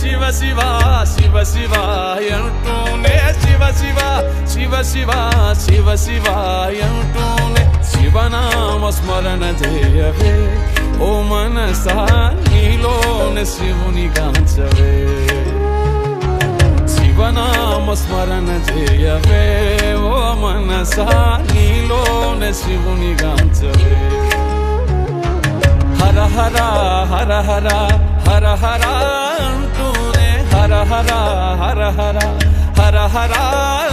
శివ శివ శివ శివ అంటూనే శివ శివ శివ శివ శివ శివ అంటూనే శివనామ స్మరణ చేయవే ఓ మనసా నీలోనే శివుని గాంచవే శివనామ స్మరణ చేయవే ఓ మనసా నీలోనే శివుని గాంచవే హర హర హర హర హర హర అంటూనే హర హర హర హర హర హర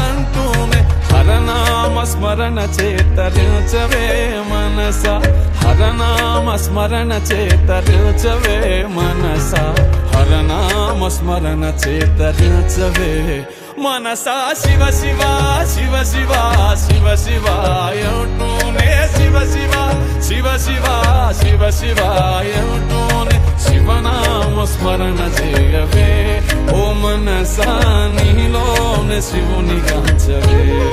అంటూనే హరనామ స్మరణ చేతరించవే మనస. హరనామ స్మరణ చేతరించవే మనస. హరనామ స్మరణ చేతరించవే మనసా. శివ శివ శివ శివ శివ శివ అంటూనే శివ శివ శివ శివ శివ శివ అంటూనే స్మరణ చేయవే. ఓ మనసా నీలోనే శివుని గాంచవే.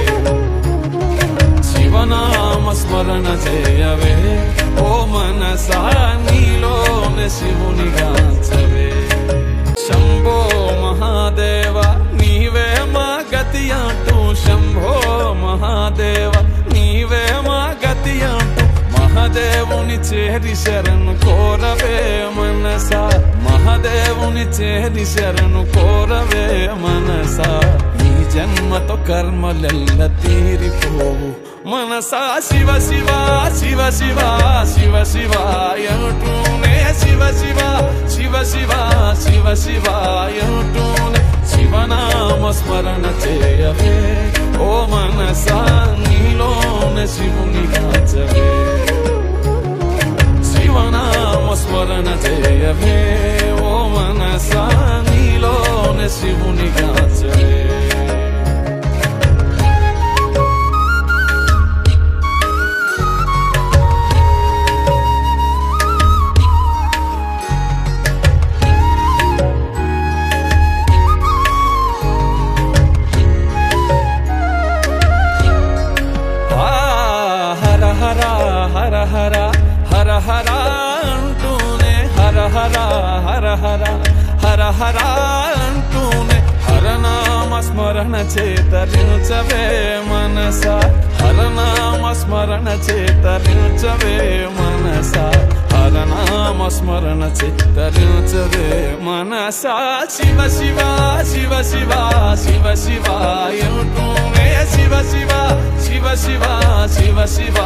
శివనామ స్మరణ చేయవే. ఓ మనసా నీలోనే శివుని గాంచవే. శంభో మహాదేవ నీవే మా గతి అంటూ. శంభో మహాదేవ నీవే మా గతి అంటూ. మహాదేవుని చేరి శరణు కోరవే మనసా. మహాదేవుని చేరి శరణు కోరవే మనస. ఈ జన్మతో కర్మలెల్ల తీరిపోవు మనసా. శివ శివ శివ శివ శివ శివ అంటూనే శివ శివ శివ శివ శివ శివ అంటూనే శివనామ స్మరణ చేయవే హర హర అంటూనే హర హర హర హర హర హర అంటూనే హరనామ స్మరణ చేతరించవే మనస హరనామ స్మరణ చేతరించవే మనస హరనామ స్మరణ చేతరించవే మనస. శివ శివ శివ శివ శివ శివ అంటూనే శివ శివ శివ శివ శివ శివ